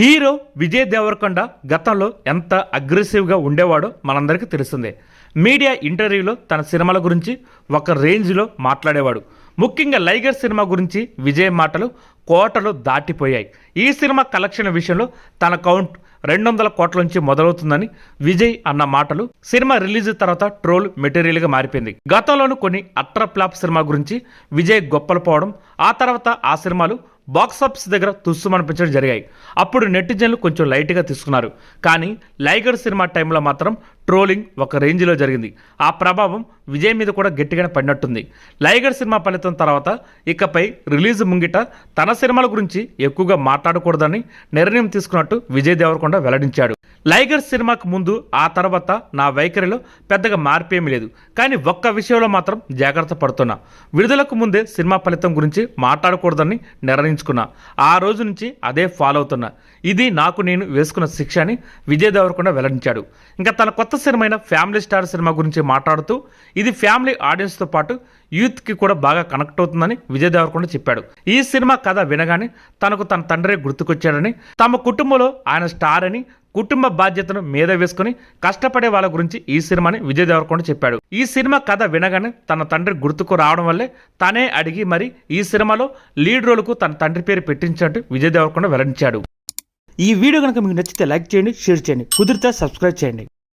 Hero Vijay Devarakonda గతంలో ఎంత అగ్రెసివ్గా ఉండేవాడో మనందరికీ తెలిసిందే మీడియా ఇంటర్వ్యూలో తన సినిమాల గురించి ఒక రేంజ్లో మాట్లాడేవాడు. ముఖ్యంగా లైగర్ సినిమా గురించి విజయ్ మాటలు కోటలు దాటిపోయాయి. ఈ సినిమా కలెక్షన్ విషయంలో తన కౌంట్ రెండు వందల కోట్ల నుంచి మొదలవుతుందని విజయ్ అన్న మాటలు సినిమా రిలీజ్ తర్వాత ట్రోల్ మెటీరియల్గా మారిపోయింది. గతంలోనూ కొన్ని అట్ర ఫ్లాప్ సినిమా గురించి విజయ్ గొప్పలు పోవడం ఆ తర్వాత ఆ సినిమాలు బాక్సాఫీస్ దగ్గర తుస్సుమనిపించడం జరిగాయి. అప్పుడు నెటిజన్లు కొంచెం లైట్గా తీసుకున్నారు. కానీ లైగర్ సినిమా టైంలో మాత్రం ట్రోలింగ్ ఒక రేంజ్లో జరిగింది. ఆ ప్రభావం విజయ్ మీద కూడా గట్టిగానే పడినట్టుంది. లైగర్ సినిమా ఫలితం తర్వాత ఇకపై రిలీజ్ ముంగిట తన సినిమాల గురించి ఎక్కువగా మాట్లాడకూడదని నిర్ణయం తీసుకున్నట్టు విజయ్ దేవరకొండ వెల్లడించాడు. లైగర్ సినిమాకు ముందు ఆ తర్వాత నా వైఖరిలో పెద్దగా మార్పేమీ లేదు. కానీ ఒక్క విషయంలో మాత్రం జాగ్రత్త పడుతున్నా. విడుదలకు ముందే సినిమా ఫలితం గురించి మాట్లాడకూడదని నిర్ణయించుకున్నా. ఆ రోజు నుంచి అదే ఫాలో అవుతున్నా. ఇది నాకు నేను వేసుకున్న శిక్ష అని విజయ్ దేవరకొండ వెల్లడించాడు. ఇంకా తన కొత్త సినిమా సినిమైన ఫ్యామిలీ స్టార్ సినిమా గురించి మాట్లాడుతూ ఇది ఫ్యామిలీ ఆడియన్స్తో పాటు యూత్కి కూడా బాగా కనెక్ట్ అవుతుందని విజయ్ దేవరకొండ చెప్పాడు. ఈ సినిమా కథ వినగానే తనకు తన తండ్రి గుర్తుకొచ్చాడని తమ కుటుంబంలో ఆయన స్టార్ అని కుటుంబ బాధ్యతను మీద వేసుకుని కష్టపడే వాళ్ళ గురించి ఈ సినిమాని విజయ్ దేవరకొండ చెప్పాడు. ఈ సినిమా కథ వినగానే తన తండ్రి గుర్తుకు రావడం వల్లే తనే అడిగి మరి ఈ సినిమాలో లీడ్ రోల్కు తన తండ్రి పేరు పెట్టించినట్టు విజయ్ దేవరకొండ వెల్లడించాడు. ఈ వీడియో కనుక మీకు నచ్చితే లైక్ చేయండి షేర్ చేయండి కుదిరితే సబ్స్క్రైబ్ చేయండి.